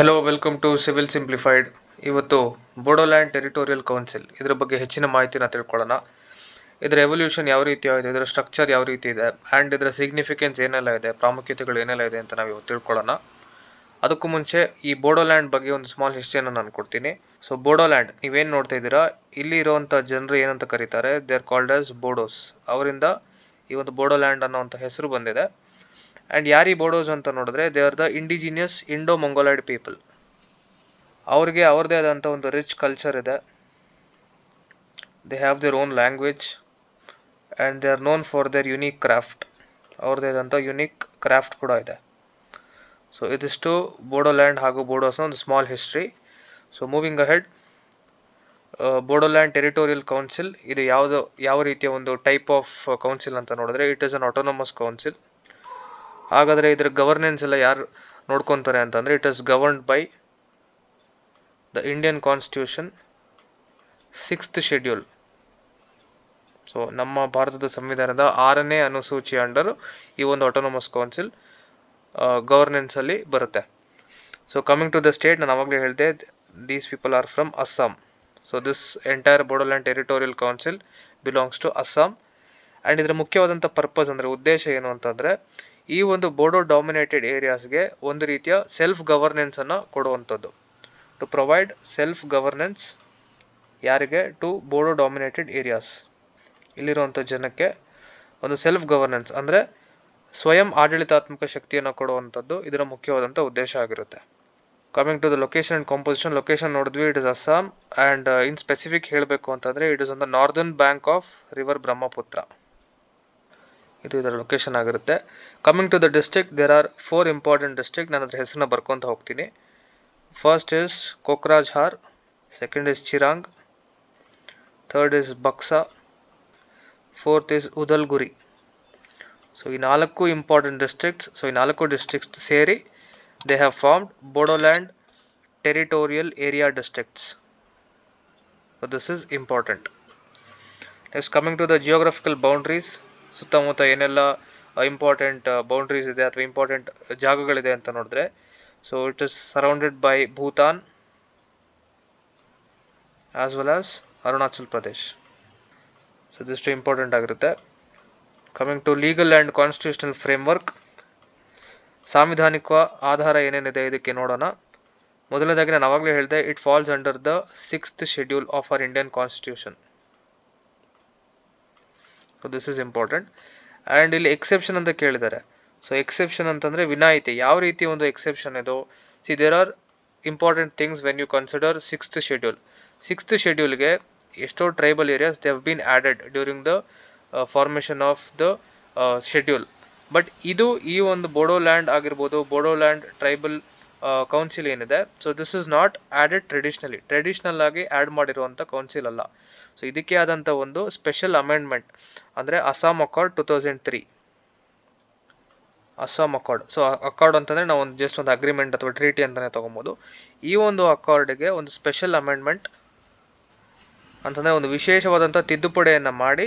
Hello welcome to civil simplified ಇವತ್ತು Bodoland territorial council ಇದರ ಬಗ್ಗೆ ಹೆಚ್ಚಿನ ಮಾಹಿತಿನ ತಿಳ್ಕೊಳ್ಳೋಣ. ಇದರ ಎವಲ್ಯೂಷನ್ ಯಾವ ರೀತಿ ಆಗಿದೆ ಇದರ ಸ್ಟ್ರಕ್ಚರ್ ಯಾವ ರೀತಿ ಇದೆ ಆ್ಯಂಡ್ ಇದರ ಸಿಗ್ನಿಫಿಕೆನ್ಸ್ ಏನೆಲ್ಲ ಇದೆ, ಪ್ರಾಮುಖ್ಯತೆಗಳು ಏನೆಲ್ಲ ಇದೆ ಅಂತ ನಾವು ಇವತ್ತು ತಿಳ್ಕೊಳ್ಳೋಣ. ಅದಕ್ಕೂ ಮುಂಚೆ ಈ ಬೋಡೋಲ್ಯಾಂಡ್ ಬಗ್ಗೆ ಒಂದು ಸ್ಮಾಲ್ ಹಿಸ್ಟ್ರಿಯನ್ನು ನಾನು ಕೊಡ್ತೀನಿ. ಸೊ ಬೋಡೋಲ್ಯಾಂಡ್ ನೀವೇನು ನೋಡ್ತಾ ಇದ್ದೀರಾ? ಇಲ್ಲಿ ಇರುವಂಥ ಜನರು ಏನಂತ ಕರೀತಾರೆ? They are called as Bodos ಅವರಿಂದ ಈ ಒಂದು ಬೋಡೋಲ್ಯಾಂಡ್ ಅನ್ನೋವಂಥ ಹೆಸರು ಬಂದಿದೆ. ಆ್ಯಂಡ್ ಯಾರಿ ಬೋಡೋಸ್ ಅಂತ ನೋಡಿದ್ರೆ they are the indigenous Indo Mongoloid people ಅವ್ರಿಗೆ ಅವ್ರದ್ದೇ ಆದಂಥ ಒಂದು ರಿಚ್ ಕಲ್ಚರ್ ಇದೆ. They have their own language and they are known for their unique craft ಅವ್ರದೇ ಆದಂಥ ಯುನೀಕ್ ಕ್ರಾಫ್ಟ್ ಕೂಡ ಇದೆ. ಸೊ ಇದಿಷ್ಟು ಬೋಡೋಲ್ಯಾಂಡ್ ಹಾಗೂ ಬೋಡೋಸ್ನ ಒಂದು small history so moving ahead Bodoland territorial council ಇದು ಯಾವುದು, ಯಾವ ರೀತಿಯ ಒಂದು ಟೈಪ್ ಆಫ್ ಕೌನ್ಸಿಲ್ ಅಂತ ನೋಡಿದ್ರೆ it is an autonomous council ಹಾಗಾದರೆ ಇದರ ಗವರ್ನೆನ್ಸ್ ಎಲ್ಲ ಯಾರು ನೋಡ್ಕೊತಾರೆ ಅಂತಂದರೆ it is governed by the Indian constitution sixth schedule so ನಮ್ಮ ಭಾರತದ ಸಂವಿಧಾನದ ಆರನೇ ಅನುಸೂಚಿ ಅಂಡರ್ ಈ ಒಂದು ಆಟೋನಮಸ್ ಕೌನ್ಸಿಲ್ ಗವರ್ನೆನ್ಸಲ್ಲಿ ಬರುತ್ತೆ. So coming to the state ನಾನು ಆವಾಗಲೇ ಹೇಳಿದೆ these people are from Assam so this entire Bodoland territorial council belongs to Assam and ಇದರ ಮುಖ್ಯವಾದಂಥ ಪರ್ಪಸ್ ಅಂದರೆ ಉದ್ದೇಶ ಏನು ಅಂತಂದರೆ ಈ ಒಂದು ಬೋಡೋ ಡಾಮಿನೇಟೆಡ್ ಏರಿಯಾಸ್ಗೆ ಒಂದು ರೀತಿಯ ಸೆಲ್ಫ್ ಗವರ್ನೆನ್ಸನ್ನು ಕೊಡುವಂಥದ್ದು. ಟು ಪ್ರೊವೈಡ್ ಸೆಲ್ಫ್ ಗವರ್ನೆನ್ಸ್ ಯಾರಿಗೆ? ಟು ಬೋಡೋ ಡಾಮಿನೇಟೆಡ್ ಏರಿಯಾಸ್ ಇಲ್ಲಿರುವಂಥ ಜನಕ್ಕೆ ಒಂದು ಸೆಲ್ಫ್ ಗವರ್ನೆನ್ಸ್ ಅಂದರೆ ಸ್ವಯಂ ಆಡಳಿತಾತ್ಮಕ ಶಕ್ತಿಯನ್ನು ಕೊಡುವಂಥದ್ದು ಇದರ ಮುಖ್ಯವಾದಂಥ ಉದ್ದೇಶ ಆಗಿರುತ್ತೆ. Coming to the location and composition location ನೋಡಿದ್ವಿ it is Assam and in specific ಹೇಳಬೇಕು ಅಂತಂದರೆ it is on the northern bank of river Brahmaputra ಇದು ಇದರ ಲೊಕೇಶನ್ ಆಗಿರುತ್ತೆ. Coming to the district there are four important district ನಾನು ಅದ್ರ ಹೆಸರನ್ನ ಬರ್ಕೊತ ಹೋಗ್ತೀನಿ. First is Kokrajhar second is Chirang third is Baksa fourth is Udalguri so ಈ ನಾಲ್ಕು ಇಂಪಾರ್ಟೆಂಟ್ ಡಿಸ್ಟ್ರಿಕ್ಟ್ಸ್ ಸೊ ಈ ನಾಲ್ಕು ಡಿಸ್ಟ್ರಿಕ್ಟ್ಸ್ ಸೇರಿ they have formed Bodoland territorial area districts this is important next coming to the geographical boundaries ಸುತ್ತಮುತ್ತ ಏನೆಲ್ಲ important boundaries ಇದೆ ಅಥವಾ important ಜಾಗಗಳಿದೆ ಅಂತ ನೋಡಿದ್ರೆ so it is surrounded by Bhutan as well as Arunachal Pradesh so ಇದಿಷ್ಟು important ಆಗಿರುತ್ತೆ. Coming to legal and constitutional framework ಸಾಂವಿಧಾನಿಕ ಆಧಾರ ಏನೇನಿದೆ ಇದಕ್ಕೆ ನೋಡೋಣ. ಮೊದಲನೇದಾಗಿ ನಾನು ಆವಾಗಲೇ ಹೇಳಿದೆ it falls under the sixth schedule of our Indian constitution so this is important and ಇಲ್ಲಿ ಎಕ್ಸೆಪ್ಷನ್ ಅಂತ ಕೇಳಿದ್ದಾರೆ. ಸೊ ಎಕ್ಸೆಪ್ಷನ್ ಅಂತಂದರೆ ವಿನಾಯಿತಿ. ಯಾವ ರೀತಿ ಒಂದು ಎಕ್ಸೆಪ್ಷನ್ ಇದು? See there are important things when you consider sixth schedule sixth ಶೆಡ್ಯೂಲ್ಗೆ ಎಷ್ಟೋ tribal areas they've been added during the formation of the schedule but ಇದು ಈ ಒಂದು ಬೋಡೋಲ್ಯಾಂಡ್ ಆಗಿರ್ಬೋದು ಬೋಡೋಲ್ಯಾಂಡ್ ಟ್ರೈಬಲ್ ಕೌನ್ಸಿಲ್ ಏನಿದೆ? So this is not added traditionally traditional ಆಗಿ add ಮಾಡಿರುವಂಥ council ಅಲ್ಲ. So ಇದಕ್ಕೆ ಆದಂಥ ಒಂದು ಸ್ಪೆಷಲ್ ಅಮೆಂಡ್ಮೆಂಟ್ ಅಂದರೆ Assam accord two thousand three Assam accord so accord ಅಂತಂದರೆ ನಾವು ಒಂದು ಜಸ್ಟ್ ಒಂದು ಅಗ್ರಿಮೆಂಟ್ ಅಥವಾ ಟ್ರೀಟಿ ಅಂತಲೇ ತೊಗೊಬೋದು. ಈ ಒಂದು ಅಕಾರ್ಡ್ಗೆ ಒಂದು ಸ್ಪೆಷಲ್ ಅಮೆಂಡ್ಮೆಂಟ್ ಅಂತಂದರೆ ಒಂದು ವಿಶೇಷವಾದಂಥ ತಿದ್ದುಪಡಿಯನ್ನು ಮಾಡಿ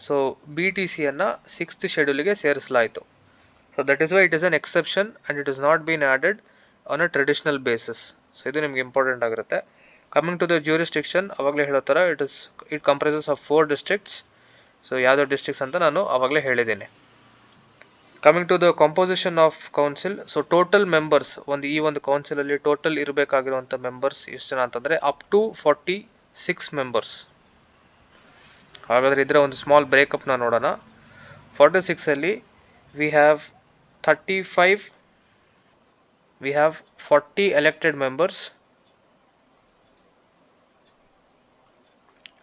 ಸೊ ಬಿ ಟಿ ಸಿಯನ್ನು ಸಿಕ್ಸ್ತ್ ಶೆಡ್ಯೂಲಿಗೆ ಸೇರಿಸಲಾಯಿತು. So that is why it is an exception and it is not been added on a traditional basis so ಇದು ನಿಮ್ಗೆ ಇಂಪಾರ್ಟೆಂಟ್ ಆಗಿರುತ್ತೆ. ಕಮಿಂಗ್ ಟು ದ ಜ್ಯೂರಿಸ್ಟಿಕ್ಷನ್ ಅವಾಗಲೇ ಹೇಳೋ ಥರ it is it comprises of four districts so ಯಾವುದೋ districts ಅಂತ ನಾನು ಅವಾಗಲೇ ಹೇಳಿದ್ದೀನಿ. Coming to the composition of council so total members ಒಂದು ಈ ಒಂದು ಕೌನ್ಸಿಲಲ್ಲಿ ಟೋಟಲ್ ಇರಬೇಕಾಗಿರುವಂಥ ಮೆಂಬರ್ಸ್ ಎಷ್ಟು ಜನ ಅಂತಂದರೆ up to forty six members ಹಾಗಾದರೆ ಇದರ ಒಂದು ಸ್ಮಾಲ್ ಬ್ರೇಕಪ್ನ ನೋಡೋಣ. Forty ಸಿಕ್ಸಲ್ಲಿ we have thirty five we have forty elected members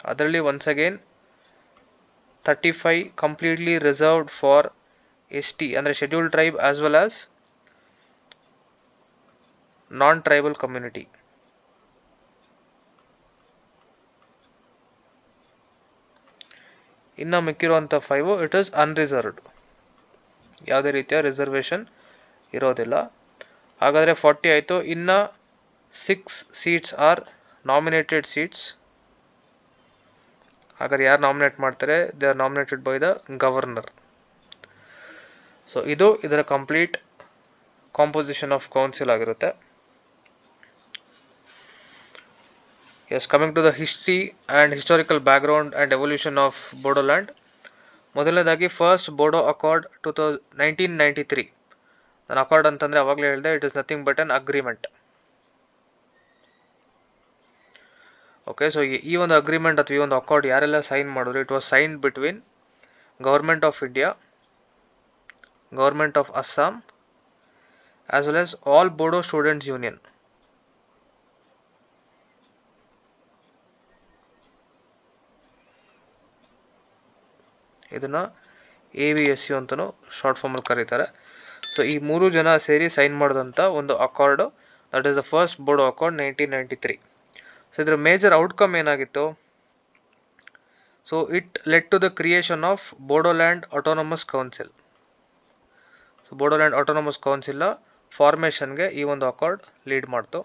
ಅದರಲ್ಲಿ once again thirty five completely reserved for S T ಅಂದರೆ schedule tribe as well as non tribal community ಇನ್ನು ಮಿಕ್ಕಿರುವಂಥ five it is unreserved ಯಾವುದೇ ರೀತಿಯ reservation ಇರೋದಿಲ್ಲ. ಹಾಗಾದರೆ forty ಆಯಿತು. ಇನ್ನು six seats are nominated seats ಹಾಗಾದ್ರೆ ಯಾರು ನಾಮಿನೇಟ್ ಮಾಡ್ತಾರೆ? They are nominated by the governor so ಇದು ಇದರ ಕಂಪ್ಲೀಟ್ ಕಾಂಪೋಸಿಷನ್ ಆಫ್ ಕೌನ್ಸಿಲ್ ಆಗಿರುತ್ತೆ. Yes coming to the history and historical background and evolution of Bodoland ಮೊದಲನೇದಾಗಿ first Bodo accord two thousand nineteen ninety three ನಾನು accord ಅಂತಂದರೆ ಅವಾಗಲೇ ಹೇಳಿದೆ it is nothing but an agreement okay so ಈ ಒಂದು agreement ಅಥವಾ ಈ ಒಂದು ಅಕಾರ್ಡ್ ಯಾರೆಲ್ಲ ಸೈನ್ ಮಾಡಿದ್ರು it was sign between government of India government of Assam as well as all Bodo students union ಇದನ್ನು ಎ ವಿ ಎಸ್ ಯು ಅಂತಲೂ short ಫಾರ್ಮಲ್ಲಿ ಕರೀತಾರೆ. ಸೊ ಈ ಮೂರು ಜನ ಸೇರಿ ಸೈನ್ ಮಾಡಿದಂಥ ಒಂದು accord that is the first Bodo accord nineteen ninety three so ಇದರ ಮೇಜರ್ ಔಟ್ಕಮ್ ಏನಾಗಿತ್ತು? So it led to the creation of Bodoland autonomous council so Bodoland autonomous ಕೌನ್ಸಿಲ್ನ ಫಾರ್ಮೇಷನ್ಗೆ ಈ ಒಂದು ಅಕಾರ್ಡ್ ಲೀಡ್ ಮಾಡ್ತು.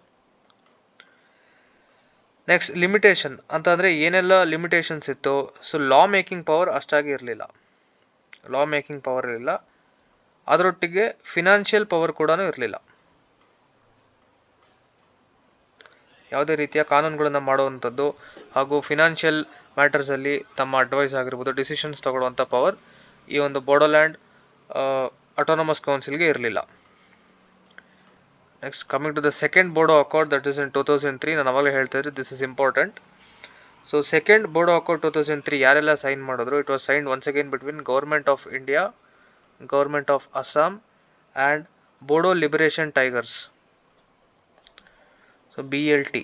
ನೆಕ್ಸ್ಟ್ ಲಿಮಿಟೇಷನ್ ಅಂತಂದರೆ ಏನೆಲ್ಲ ಲಿಮಿಟೇಷನ್ಸ್ ಇತ್ತು? So law making power ಅಷ್ಟಾಗಿ ಇರಲಿಲ್ಲ. ಲಾ ಮೇಕಿಂಗ್ ಪವರ್ ಇರಲಿಲ್ಲ. ಅದರೊಟ್ಟಿಗೆ ಫಿನಾನ್ಷಿಯಲ್ ಪವರ್ ಕೂಡ ಇರಲಿಲ್ಲ. ಯಾವುದೇ ರೀತಿಯ ಕಾನೂನುಗಳನ್ನು ಮಾಡುವಂಥದ್ದು ಹಾಗೂ ಫಿನಾನ್ಷಿಯಲ್ ಮ್ಯಾಟರ್ಸಲ್ಲಿ ತಮ್ಮ ಅಡ್ವೈಸ್ ಆಗಿರ್ಬೋದು ಡಿಸಿಷನ್ಸ್ ತಗೊಳ್ಳುವಂಥ ಪವರ್ ಈ ಒಂದು ಬೋಡೋಲ್ಯಾಂಡ್ ಅಟೋನಮಸ್ ಕೌನ್ಸಿಲ್ಗೆ ಇರಲಿಲ್ಲ. Next coming to the second Bodo accord that is in two thousand three ನಾನು ಅವಾಗಲೇ ಹೇಳ್ತಾ ಇದ್ದೆ this is important so second Bodo accord two thousand three ಯಾರೆಲ್ಲ ಸೈನ್ ಮಾಡಿದ್ರು? It was sign once again between government of India government of Assam and Bodo liberation tigers. So B L T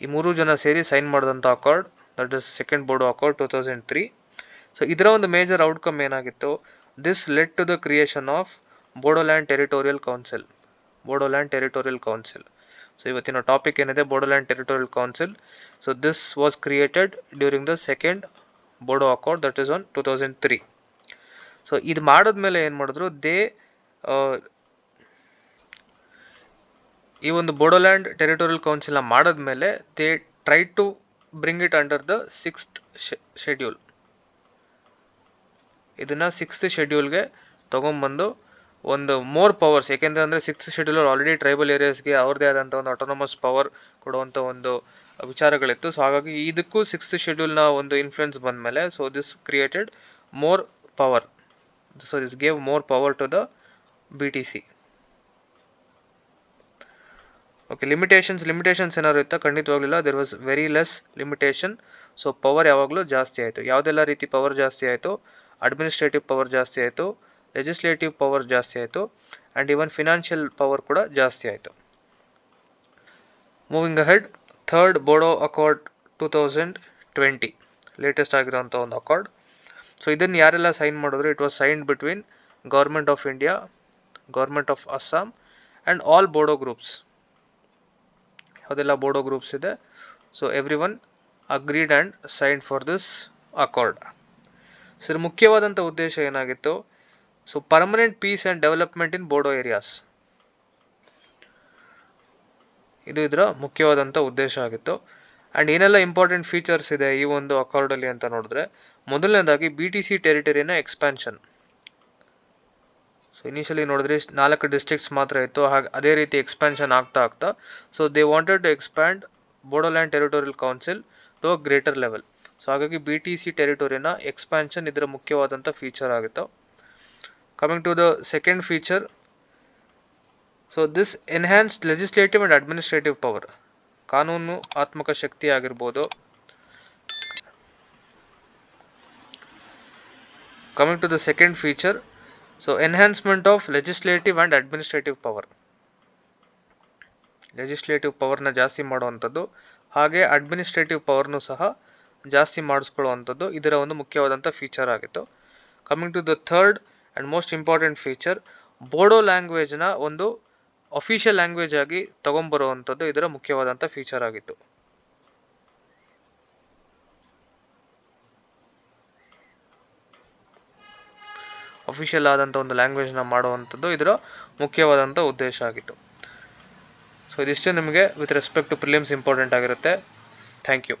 ಈ ಮೂರು ಜನ ಸೇರಿ sign ಮಾಡಿದಂಥ accord that is second Bodo accord two thousand three so ಇದರ ಒಂದು major outcome ಏನಾಗಿತ್ತು? This let to the creation of Bodoland territorial council Bodoland territorial council so ಇವತ್ತಿನ topic ಏನಿದೆ? Bodoland territorial council so this was created during the second Bodo accord that is on two thousand three so ಇದು ಮಾಡಿದ್ಮೇಲೆ ಏನು ಮಾಡಿದ್ರು they ಈ ಒಂದು Bodoland territorial ಕೌನ್ಸಿಲ್ನ ಮಾಡಿದ್ಮೇಲೆ they try to bring it under the sixth schedule ಇದನ್ನು ಸಿಕ್ಸ್ತ್ ಶೆಡ್ಯೂಲ್ಗೆ ತೊಗೊಂಬಂದು ಒಂದು ಮೋರ್ ಪವರ್ಸ್ ಏಕೆಂದರೆ ಅಂದರೆ ಸಿಕ್ಸ್ತ್ ಶೆಡ್ಯೂಲ್ ಆಲ್ರೆಡಿ ಟ್ರೈಬಲ್ ಏರಿಯಾಸ್ಗೆ ಅವ್ರದ್ದೇ ಆದಂಥ ಒಂದು ಆಟೋನಮಸ್ ಪವರ್ ಕೊಡುವಂಥ ಒಂದು ವಿಚಾರಗಳಿತ್ತು. ಸೊ ಹಾಗಾಗಿ ಇದಕ್ಕೂ ಸಿಕ್ಸ್ತ್ ಶೆಡ್ಯೂಲ್ನ ಒಂದು ಇನ್ಫ್ಲುಯೆನ್ಸ್ ಬಂದಮೇಲೆ so this created more power so this gave more power to the B okay limitations limitations ಏನಾದ್ರು ಇತ್ತಾ ಖಂಡಿತವಾಗ್ಲಿಲ್ಲ. There was very less limitation so power ಯಾವಾಗಲೂ ಜಾಸ್ತಿ ಆಯಿತು. ಯಾವುದೆಲ್ಲ ರೀತಿ ಪವರ್ ಜಾಸ್ತಿ ಆಯಿತು? ಅಡ್ಮಿನಿಸ್ಟ್ರೇಟಿವ್ ಪವರ್ ಜಾಸ್ತಿ ಆಯಿತು. ಲೆಜಿಸ್ಲೇಟಿವ್ ಪವರ್ ಜಾಸ್ತಿ ಆಯಿತು. ಆ್ಯಂಡ್ ಈವನ್ ಫಿನಾನ್ಷಿಯಲ್ ಪವರ್ ಕೂಡ ಜಾಸ್ತಿ ಆಯಿತು. Moving head third Bodo accord two thousand twenty latest ಆಗಿರೋಂಥ ಒಂದು ಅಕಾರ್ಡ್ ಸೊ ಇದನ್ನು ಯಾರೆಲ್ಲ ಸೈನ್ ಮಾಡಿದ್ರು? It was sign between government of India government of Assam and all Bodo groups ಯಾವುದೆಲ್ಲ ಬೋಡೋ ಗ್ರೂಪ್ಸ್ ಇದೆ? So everyone agreed and sign for this accord sir ಮುಖ್ಯವಾದಂಥ ಉದ್ದೇಶ ಏನಾಗಿತ್ತು? So permanent peace and development in Bodo areas ಇದು ಇದರ ಮುಖ್ಯವಾದಂಥ ಉದ್ದೇಶ ಆಗಿತ್ತು. ಆ್ಯಂಡ್ ಏನೆಲ್ಲ ಇಂಪಾರ್ಟೆಂಟ್ ಫೀಚರ್ಸ್ ಇದೆ ಈ ಒಂದು ಅಕಾರ್ಡಲ್ಲಿ ಅಂತ ನೋಡಿದ್ರೆ ಮೊದಲನೇದಾಗಿ ಬಿ ಟಿ ಸಿ ಟೆರಿಟರಿನ ಎಕ್ಸ್ಪ್ಯಾನ್ಷನ್ ಸೊ ಇನಿಷಿಯಲಿ ನೋಡಿದ್ರೆ ನಾಲ್ಕು ಡಿಸ್ಟ್ರಿಕ್ಟ್ಸ್ ಮಾತ್ರ ಇತ್ತು, ಹಾಗೆ ಅದೇ ರೀತಿ ಎಕ್ಸ್ಪ್ಯಾನ್ಷನ್ ಆಗ್ತಾ ಆಗ್ತಾ so they wanted to expand Bodoland territorial council to a greater level so ಹಾಗಾಗಿ ಬಿ ಟಿ ಸಿ ಟೆರಿಟೋರಿನ ಎಕ್ಸ್ಪ್ಯಾನ್ಷನ್ ಇದರ ಮುಖ್ಯವಾದಂಥ ಫೀಚರ್ ಆಗಿತ್ತು. Coming to the second feature so this enhanced legislative and administrative power ಕಾನೂನು ಆತ್ಮಕ ಶಕ್ತಿ ಆಗಿರ್ಬೋದು coming to the second feature so enhancement of legislative and administrative power legislative ಪವರ್ನ ಜಾಸ್ತಿ ಮಾಡುವಂಥದ್ದು, ಹಾಗೆ ಅಡ್ಮಿನಿಸ್ಟ್ರೇಟಿವ್ ಪವರ್ನು ಸಹ ಜಾಸ್ತಿ ಮಾಡಿಸ್ಕೊಳ್ಳುವಂಥದ್ದು ಇದರ ಒಂದು ಮುಖ್ಯವಾದಂಥ ಫೀಚರ್ ಆಗಿತ್ತು. Coming to the third and most important feature Bodo ಲ್ಯಾಂಗ್ವೇಜ್ನ ಒಂದು ಅಫಿಷಿಯಲ್ ಲ್ಯಾಂಗ್ವೇಜ್ ಆಗಿ ತಗೊಂಬರುವಂಥದ್ದು ಇದರ ಮುಖ್ಯವಾದಂಥ ಫೀಚರ್ ಆಗಿತ್ತು. ಅಫಿಷಿಯಲ್ ಆದಂಥ ಒಂದು ಲ್ಯಾಂಗ್ವೇಜ್ನ ಮಾಡುವಂಥದ್ದು ಇದರ ಮುಖ್ಯವಾದಂಥ ಉದ್ದೇಶ ಆಗಿತ್ತು. ಸೊ ಇದಿಷ್ಟೇ ನಿಮಗೆ with respect to prelims important ಆಗಿರುತ್ತೆ. Thank you